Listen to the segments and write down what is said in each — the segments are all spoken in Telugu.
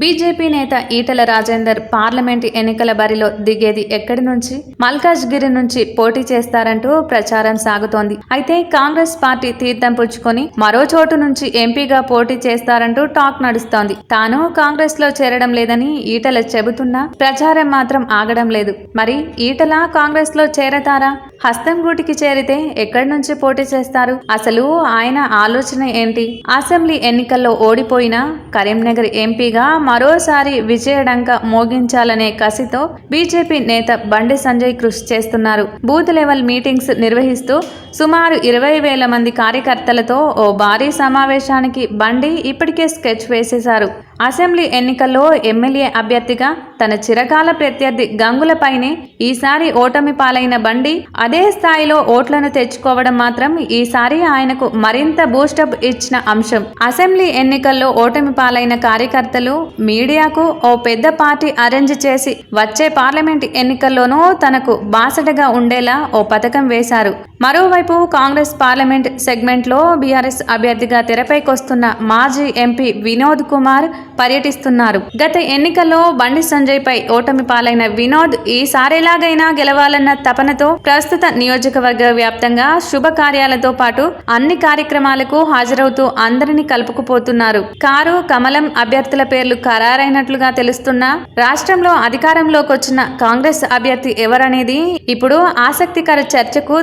బీజేపీ నేత ఈటల రాజేందర్ పార్లమెంట్ ఎన్నికల బరిలో దిగేది ఎక్కడి నుంచి? మల్కాజ్గిరి నుంచి పోటీ చేస్తారంటూ ప్రచారం సాగుతోంది. అయితే కాంగ్రెస్ పార్టీ తీర్థం పుచ్చుకొని మరో చోటు నుంచి ఎంపీగా పోటీ చేస్తారంటూ టాక్ నడుస్తోంది. తాను కాంగ్రెస్లో చేరడం లేదని ఈటల చెబుతున్నా ప్రచారం మాత్రం ఆగడం లేదు. మరి ఈటల కాంగ్రెస్లో చేరతారా? హస్తం గూటికి చేరితే ఎక్కడి నుంచి పోటీ చేస్తారు? అసలు ఆయన ఆలోచన ఏంటి? అసెంబ్లీ ఎన్నికల్లో ఓడిపోయిన కరీంనగర్ ఎంపీగా మరోసారి విజయడంక మోగించాలనే కసితో బీజేపీ నేత బండి సంజయ్ కృషి చేస్తున్నారు. బూత్ లెవెల్ మీటింగ్స్ నిర్వహిస్తూ సుమారు ఇరవై వేల మంది కార్యకర్తలతో ఓ భారీ సమావేశానికి బండి ఇప్పటికే స్కెచ్ వేసేశారు. అసెంబ్లీ ఎన్నికల్లో ఎమ్మెల్యే అభ్యర్థిగా తన చిరకాల ప్రత్యర్థి గంగులపైనే ఈసారి ఓటమి పాలైన బండి అదే స్థాయిలో ఓట్లను తెచ్చుకోవడం మాత్రం ఈసారి ఆయనకు మరింత బూస్టప్ ఇచ్చిన అంశం. అసెంబ్లీ ఎన్నికల్లో ఓటమి పాలైన కార్యకర్తలు మీడియాకు ఓ పెద్ద పార్టీ అరేంజ్ చేసి వచ్చే పార్లమెంట్ ఎన్నికల్లోనూ తనకు బాసటగా ఉండేలా ఓ పథకం వేశారు. మరోవైపు కాంగ్రెస్ పార్లమెంట్ సెగ్మెంట్లో బీఆర్ఎస్ అభ్యర్థిగా తెరపైకొస్తున్న మాజీ ఎంపీ వినోద్ కుమార్ పర్యటిస్తున్నారు. గత ఎన్నికల్లో బండి సంజయ్ పై ఓటమి పాలైన వినోద్ ఈసారిలాగైనా గెలవాలన్న తపనతో ప్రస్తుత నియోజకవర్గ వ్యాప్తంగా శుభకార్యాలతో పాటు అన్ని కార్యక్రమాలకు హాజరవుతూ అందరినీ కలుపుకుపోతున్నారు. కారు కమలం అభ్యర్థుల పేర్లు ఖరారైనట్లుగా తెలుస్తున్నా రాష్ట్రంలో అధికారంలోకి వచ్చిన కాంగ్రెస్ అభ్యర్థి ఎవరనేది ఇప్పుడు ఆసక్తికర చర్చకు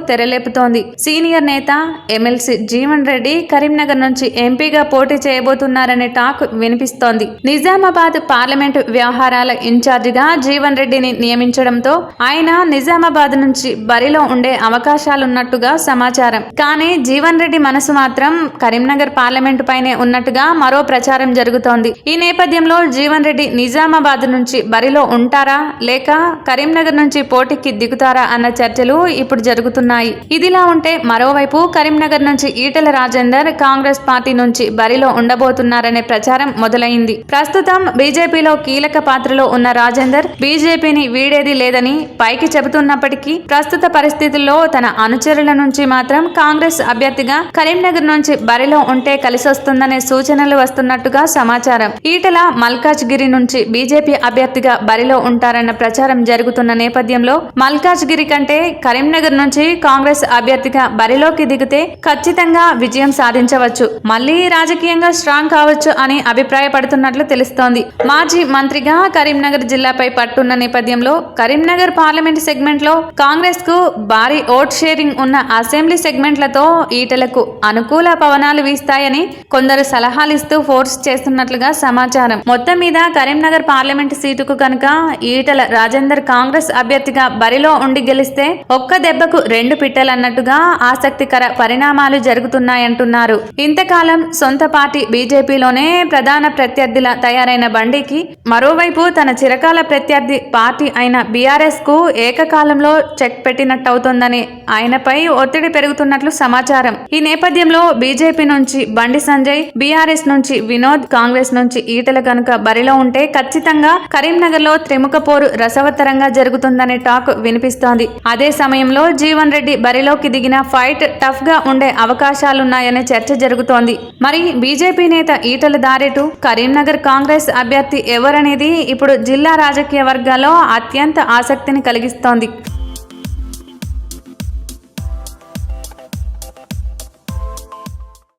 రేపుతోంది. సీనియర్ నేత ఎమ్మెల్సీ జీవన్ రెడ్డి కరీంనగర్ నుంచి ఎంపీగా పోటీ చేయబోతున్నారనే టాక్ వినిపిస్తోంది. నిజామాబాద్ పార్లమెంటు వ్యవహారాల ఇన్ఛార్జిగా జీవన్ రెడ్డిని నియమించడంతో ఆయన నిజామాబాద్ నుంచి బరిలో ఉండే అవకాశాలున్నట్టుగా సమాచారం. కానీ జీవన్ రెడ్డి మనసు మాత్రం కరీంనగర్ పార్లమెంటు పైనే ఉన్నట్టుగా మరో ప్రచారం జరుగుతోంది. ఈ నేపథ్యంలో జీవన్ రెడ్డి నిజామాబాద్ నుంచి బరిలో ఉంటారా? లేక కరీంనగర్ నుంచి పోటీకి దిగుతారా? అన్న చర్చలు ఇప్పుడు జరుగుతున్నాయి. ఇదిలా ఉంటే మరోవైపు కరీంనగర్ నుంచి ఈటల రాజేందర్ కాంగ్రెస్ పార్టీ నుంచి బరిలో ఉండబోతున్నారనే ప్రచారం మొదలైంది. ప్రస్తుతం బీజేపీలో కీలక పాత్రలో ఉన్న రాజేందర్ బీజేపీని వీడేది లేదని పైకి చెబుతున్నప్పటికీ ప్రస్తుత పరిస్థితుల్లో తన అనుచరుల నుంచి మాత్రం కాంగ్రెస్ అభ్యర్థిగా కరీంనగర్ నుంచి బరిలో ఉంటే కలిసొస్తుందనే సూచనలు వస్తున్నట్టుగా సమాచారం. ఈటల మల్కాజ్గిరి నుంచి బీజేపీ అభ్యర్థిగా బరిలో ఉంటారన్న ప్రచారం జరుగుతున్న నేపథ్యంలో మల్కాజ్గిరి కంటే కరీంనగర్ నుంచి కాంగ్రెస్ అభ్యర్థిగా బరిలోకి దిగితే ఖచ్చితంగా విజయం సాధించవచ్చు. మళ్ళీ రాజకీయంగా స్ట్రాంగ్ కావచ్చు అని అభిప్రాయపడుతున్నట్లు తెలుస్తోంది. మాజీ మంత్రిగా కరీంనగర్ జిల్లాపై పట్టున్న నేపథ్యంలో కరీంనగర్ పార్లమెంట్ సెగ్మెంట్లో కాంగ్రెస్కు భారీ ఓట్ షేరింగ్ ఉన్న అసెంబ్లీ సెగ్మెంట్లతో ఈటలకు అనుకూల పవనాలు వీస్తాయని కొందరు సలహాలిస్తూ ఫోర్స్ చేస్తున్నట్లుగా సమాచారం. మొత్తం మీద కరీంనగర్ పార్లమెంట్ సీటుకు కనుక ఈటల రాజేందర్ కాంగ్రెస్ అభ్యర్థిగా బరిలో ఉండి గెలిస్తే ఒక్క దెబ్బకు రెండు అన్నట్టుగా ఆసక్తికర పరిణామాలు జరుగుతున్నాయంటున్నారు. ఇంతకాలం సొంత పార్టీ బీజేపీలోనే ప్రధాన ప్రత్యర్థిలా తయారైన బండికి మరోవైపు తన చిరకాల ప్రత్యర్థి పార్టీ అయిన బీఆర్ఎస్కు ఏకకాలంలో చెక్ పెట్టినట్టవుతోందని ఆయనపై ఒత్తిడి పెరుగుతున్నట్లు సమాచారం. ఈ నేపథ్యంలో బీజేపీ నుంచి బండి సంజయ్ బీఆర్ఎస్ నుంచి వినోద్ కాంగ్రెస్ నుంచి ఈటల కనుక బరిలో ఉంటే ఖచ్చితంగా కరీంనగర్లో త్రిముఖ పోరు రసవత్తరంగా జరుగుతుందనే టాక్ వినిపిస్తోంది. అదే సమయంలో జీవన్ రెడ్డి బరిలో బరిలోకి దిగిన ఫైట్ టఫ్గా ఉండే అవకాశాలున్నాయనే చర్చ జరుగుతోంది. మరి బీజేపీ నేత ఈటల దారేటు కరీంనగర్ కాంగ్రెస్ అభ్యర్థి ఎవరనేది ఇప్పుడు జిల్లా రాజకీయ వర్గాల్లో అత్యంత ఆసక్తిని కలిగిస్తోంది.